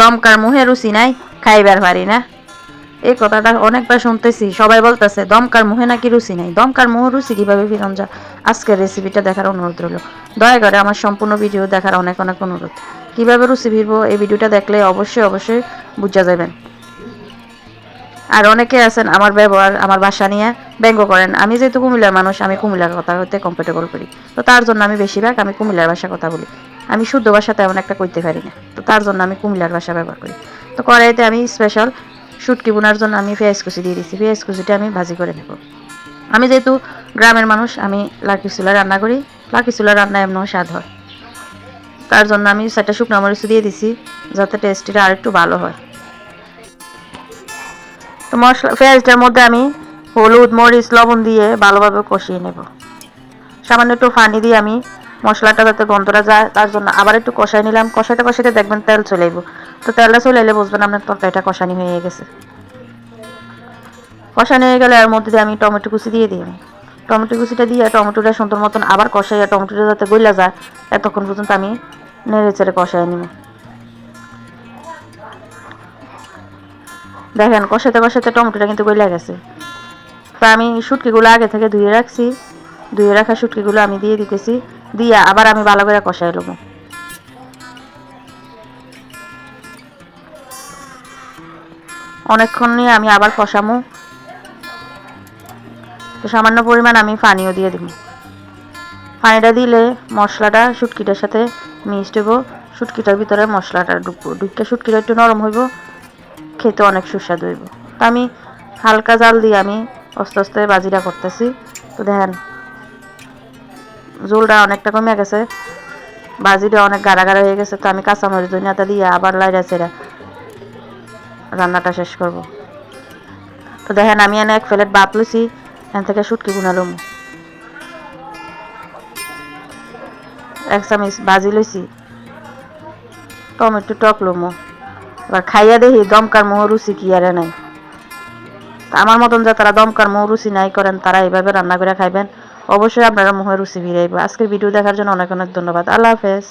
দমকার মুহে রুচি নাই, খাইবার পারি না। এই কথাটা অনেকবার শুনতেছি, সবাই বলতেছে, দমকার মুহে নাকি রুচি নাই? দমকার মুহে রুচি কীভাবে ফিরন যা আজকের রেসিপিটা দেখার অনুরোধ রইল। দয়া করে আমার সম্পূর্ণ ভিডিও দেখার অনেক অনেক অনুরোধ। কীভাবে রুচি ফিরবো, এই ভিডিওটা দেখলে অবশ্যই অবশ্যই বুঝা যাবেন। আর অনেকে আছেন, আমার ব্যবহার, আমার বাসা নিয়ে ব্যঙ্গ করেন। আমি যেহেতু কুমিল্লার মানুষ, আমি কুমিল্লার কথা হতে কমফোর্টেবল করি। তো তার জন্য আমি বেশিরভাগ আমি কুমিল্লার ভাষা কথা বলি। আমি শুদ্ধ ভাষা তেমন একটা করতে পারি না। তো তার জন্য আমি কুমিল্লার ভাষা ব্যবহার করি। তো কড়াইতে আমি স্পেশাল শুটকি বোনার জন্য আমি পেঁয়াজ কুচি দিয়ে দিচ্ছি পেঁয়াজ কুচিটা আমি ভাজি করে নেব। আমি যেহেতু গ্রামের মানুষ, আমি লাকি চুলা রান্না করি। লাকি চুলা রান্না এমনও স্বাদ হয়। তার জন্য আমি সেটা শুকনো মরিচ দিয়ে দিছি, যাতে টেস্টিটা আরেকটু ভালো হয়। তো মশলা, পেঁয়াজটার মধ্যে আমি হলুদ, মরিচ, লবণ দিয়ে ভালোভাবে কষিয়ে নেব। সামান্য একটু ফানি দিয়ে আমি মশলাটা যাতে গন্ধটা যায়, তার জন্য আবার একটু কষাই নিলাম। কষাইতে কষাইতে দেখবেন তেল চলে তো তেলটা চলে এলে বুঝবেন আপনার তরকারিটা কষানি হয়ে গেছে। কষানি হয়ে গেলে এর মধ্যে দিয়ে আমি টমেটো কুচি দিয়ে দিই টমেটো কুচিটা দিয়ে টমেটোটা সুন্দর মতন আবার কষাইয়া টমেটোটা যাতে গইলা যায়, এতক্ষণ পর্যন্ত আমি নেড়ে চেড়ে কষাই নিব। দেখেন কষাতে কষাতে টমেটোটা কিন্তু গইলা গেছে। তা আমি শুটকিগুলো আগে থেকে ধুয়ে রাখছি। ধুয়ে রাখা শুটকিগুলো আমি দিয়ে দিতেছি। দিয়ে, আবার আমি ভালো করে কষাই নেব। অনেকক্ষণ নিয়ে আমি আবার কষামু। তো সামান্য পরিমাণ আমি পানিও দিয়ে দিব। পানিটা দিলে মশলাটা শুটকিটার সাথে মিক্সড হইব শুটকিটার ভিতরে মশলাটা ঢুকবো। ঢুকে শুটকিটা একটু নরম হইব, খেতে অনেক সুস্বাদু হইব। তা আমি হালকা জাল দিয়ে আমি আস্তে আস্তে বাজিটা করতেছি। তো দেখেন ঝোলটা অনেকটা কমে গেছে। বাজিটা অনেক গাড়া গাঢ়া হয়ে গেছে, তো আমি কাঁচামরিচ ধনিয়াটা দিয়ে আবার লাইরা চেরা রান্নাটা শেষ করব। তো দেখেন, আমি এনে এক প্লেট ভাত লইছি, এখান থেকে শুটকি গুনালুম এক চামিচ বাজি লইছি, টমেটো টক লমো। এবার খাইয়া দেখি দমকার মোহ রুচি কি আরে নাই। আমার মতন যে তারা দমকার মোহ রুচি নাই করেন, তারা এইভাবে রান্না করে খাইবেন। অবশ্যই আপনারা মোহের রুচি ফিরাইব আজকের ভিডিও দেখার জন্য অনেক অনেক ধন্যবাদ। আল্লাহ হাফেজ।